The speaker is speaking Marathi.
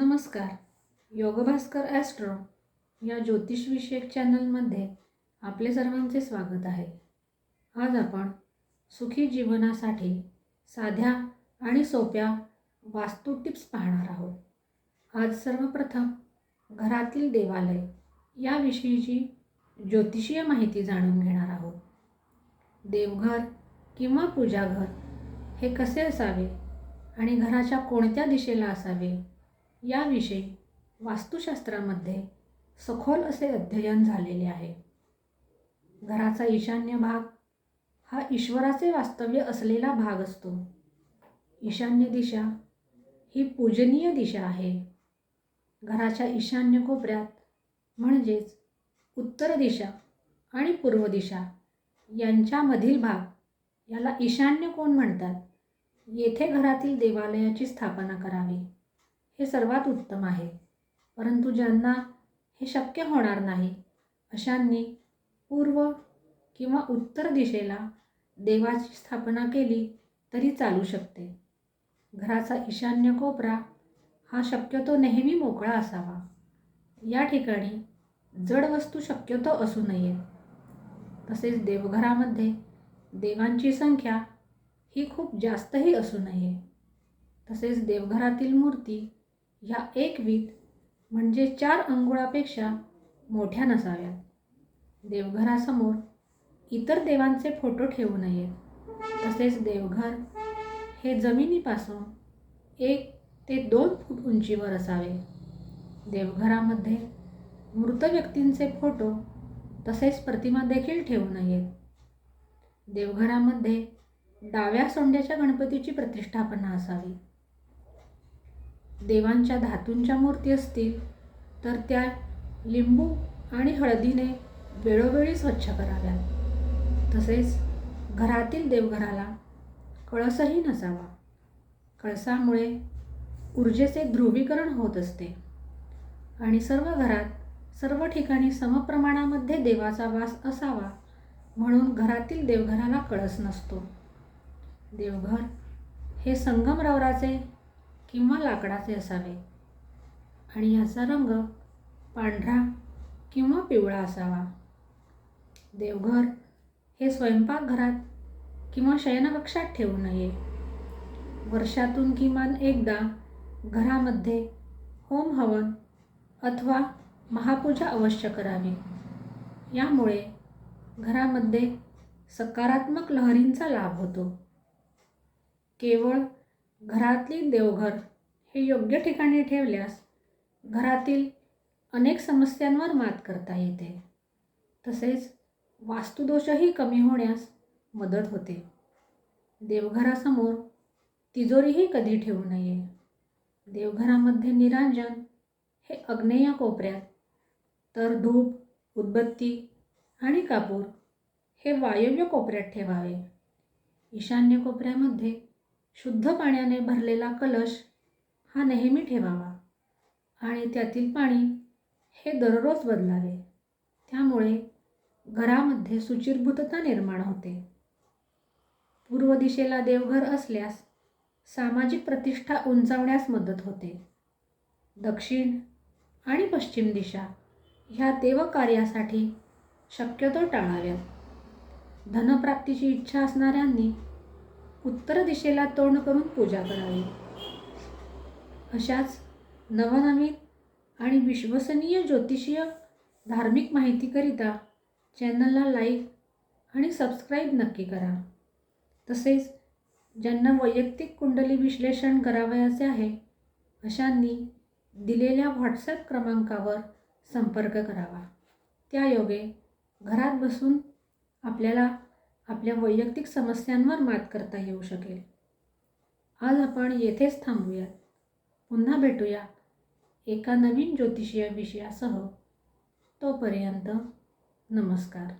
नमस्कार. योगभास्कर ॲस्ट्रो या ज्योतिषविषयक चॅनलमध्ये आपले सर्वांचे स्वागत आहे. आज आपण सुखी जीवनासाठी साध्या आणि सोप्या वास्तू टिप्स पाहणार आहोत. आज सर्वप्रथम घरातील देवालय याविषयीची ज्योतिषीय माहिती जाणून घेणार आहोत. देवघर किंवा पूजाघर हे कसे असावे आणि घराच्या कोणत्या दिशेला असावे याविषयी वास्तुशास्त्रामध्ये सखोल असे अध्ययन झालेले आहे. घराचा ईशान्य भाग हा ईश्वराचे वास्तव्य असलेला भाग असतो. ईशान्य दिशा ही पूजनीय दिशा आहे. घराच्या ईशान्य कोपऱ्यात म्हणजेच उत्तर दिशा आणि पूर्व दिशा यांच्यामधील भाग याला ईशान्य कोण म्हणतात? येथे घरातील देवालयाची स्थापना करावी. हे सर्वात उत्तम आहे. परंतु ज्यांना हे शक्य होणार नाही अशांनी पूर्व किंवा उत्तर दिशेला देवाची स्थापना केली तरी चालू शकते. घराचा ईशान्य कोपरा हा शक्यतो नेहमी मोकळा असावा. या ठिकाणी जड वस्तू शक्यतो असू नये तसेच देवघरामध्ये देवांची संख्या ही खूप जास्तही असू नये. तसेच देवघरातील मूर्ती ह्या एक वीत म्हणजे चार अंघोळापेक्षा मोठ्या नसाव्यात. देवघरासमोर इतर देवांचे फोटो ठेवू नयेत. तसेच देवघर हे जमिनीपासून एक ते दोन फूट उंचीवर असावे. देवघरामध्ये मृत व्यक्तींचे फोटो तसेच प्रतिमा देखील ठेवू नयेत. देवघरामध्ये डाव्या सोंड्याच्या गणपतीची प्रतिष्ठापना असावी. देवांच्या धातूंच्या मूर्ती असतील तर त्या लिंबू आणि हळदीने वेळोवेळी स्वच्छ कराव्यात. तसेच घरातील देवघराला कळसही नसावा. कळसामुळे ऊर्जेचे ध्रुवीकरण होत असते. आणि सर्व घरात सर्व ठिकाणी समप्रमाणामध्ये देवाचा वास असावा म्हणून घरातील देवघराला कळस नसतो. देवघर हे संगमरवराचे किंवा लाकडाचे असावे. आणि याचा रंग पांढरा किंवा पिवळा असावा. देवघर हे स्वयंपाकघरात किंवा शयनकक्षात ठेवू नये. वर्षातून किमान एकदा घरामध्ये होम हवन अथवा महापूजा अवश्य करावी. यामुळे घरामध्ये सकारात्मक लहरींचा लाभ होतो. केवळ घरातली देवघर हे योग्य ठिकाणी ठेवल्यास घरातील अनेक समस्यांवर मात करता येते. तसेच वास्तुदोषही कमी होण्यास मदत होते. देवघरासमोर तिजोरीही कधी ठेवू नये. देवघरामध्ये निरांजन हे अग्नेय कोपऱ्यात तर धूप उदबत्ती आणि कापूर हे वायव्य कोपऱ्यात ठेवावे. ईशान्य कोपऱ्यामध्ये शुद्ध पाण्याने भरलेला कलश हा नेहमी ठेवावा आणि त्यातील पाणी हे दररोज बदलावे. त्यामुळे घरामध्ये सुचिरभूतता निर्माण होते. पूर्व दिशेला देवघर असल्यास सामाजिक प्रतिष्ठा उंचावण्यास मदत होते. दक्षिण आणि पश्चिम दिशा ह्या देवकार्यासाठी शक्यतो टाळाव्यात. धनप्राप्तीची इच्छा असणाऱ्यांनी उत्तर दिशेला तोंड करून पूजा करावी. अशाच नवनवीन आणि विश्वसनीय ज्योतिषीय धार्मिक माहितीकरिता चॅनलला लाईक आणि सबस्क्राईब नक्की करा. तसेच ज्यांना वैयक्तिक कुंडली विश्लेषण करावयाचे आहे अशांनी दिलेल्या व्हॉट्सॲप क्रमांकावर संपर्क करावा. त्यायोगे घरात बसून आपल्याला आपल्या वैयक्तिक समस्यांवर मात करता येऊ शकेल. आज आपण येथेच थांबूयात. पुन्हा भेटूया एका नवीन ज्योतिषीय विषयासह. तोपर्यंत नमस्कार.